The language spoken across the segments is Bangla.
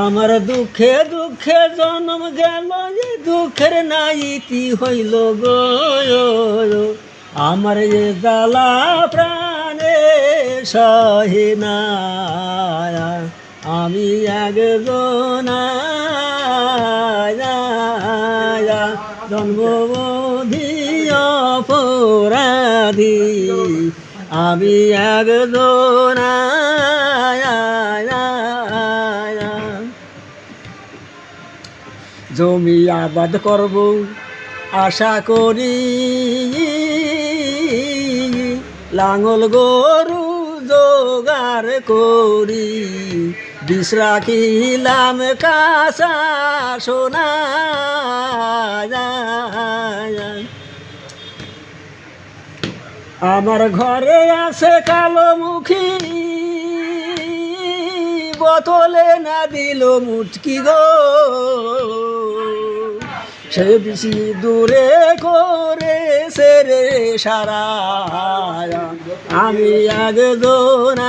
আমার দুঃখে দুঃখে জন্ম গেল যে দুঃখের নাইতি হইল গো। আমার যে জ্বালা প্রাণে সহে না আমি একজন জন্মবোধি অপরাধী, আমি একজন জমি আবাদ করব, আশা করি। লাঙল গরু জোগাড় করি। বিষ রাখিলাম কাঁচা সোনা। আমার ঘরে আছে কালো মুখী। বোতলে না দিল মুটকি গো। সে বেশি দূরে করে রে সারা আমি একজন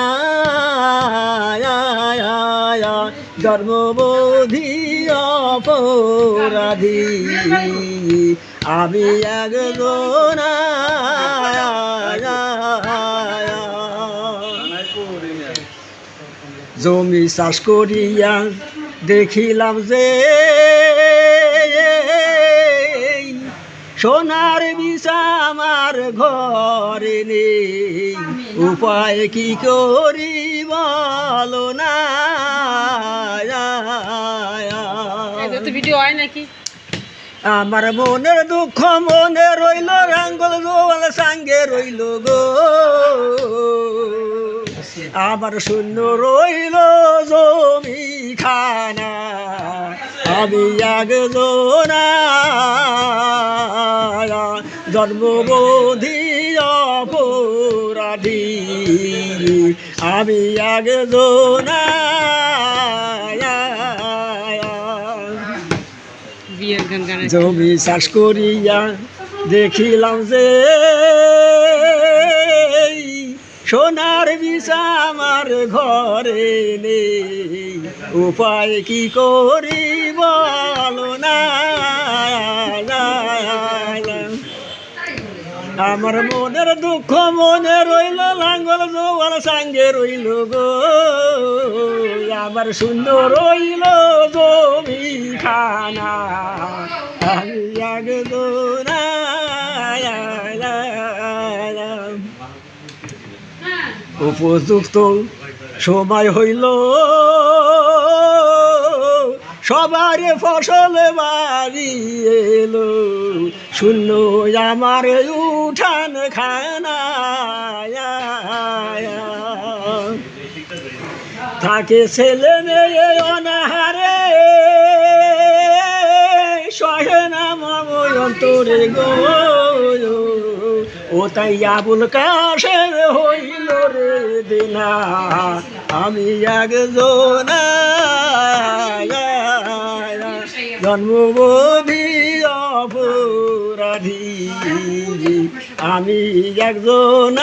জন্মবোধি অপরাধী। আমি একজন জমি চাষ করিয়া দেখিলাম যে সোনার বিষা আমার ঘরে নেই। উপায় কি করি বলো না? ভিডিও হয় নাকি? আমার মনের দুঃখ মনে রইল রাঙ্গল গোয়াল সঙ্গে রইল গো। আমার শূন্য রইল জমি খানা আমি একজনা জন্মবোধি অপরাধী। আমি আগে গান জমি চাষ করিয়া দেখিলাম যে সোনার বিষা আমার ঘরে নেই। উপায় কি করি বলো না। আমার মনের দুঃখ মনে রইল, লাঙ্গল জোয়ার সঙ্গে রইল গো। আমার সুন্দর রইল জমি খানা আমি একজন উপযুক্ত সময় হইল। সবার ফসল বাড়ি এলো। শূন্য আমার উঠান খানা থাকে ছেলে মেয়ে অনাহারে। সহে না মময় অন্তরে গো। ও তাই আবুল কাশের হইল রে দিনা। আমি একজন জন্মবোধি অপরাধী আমি একজন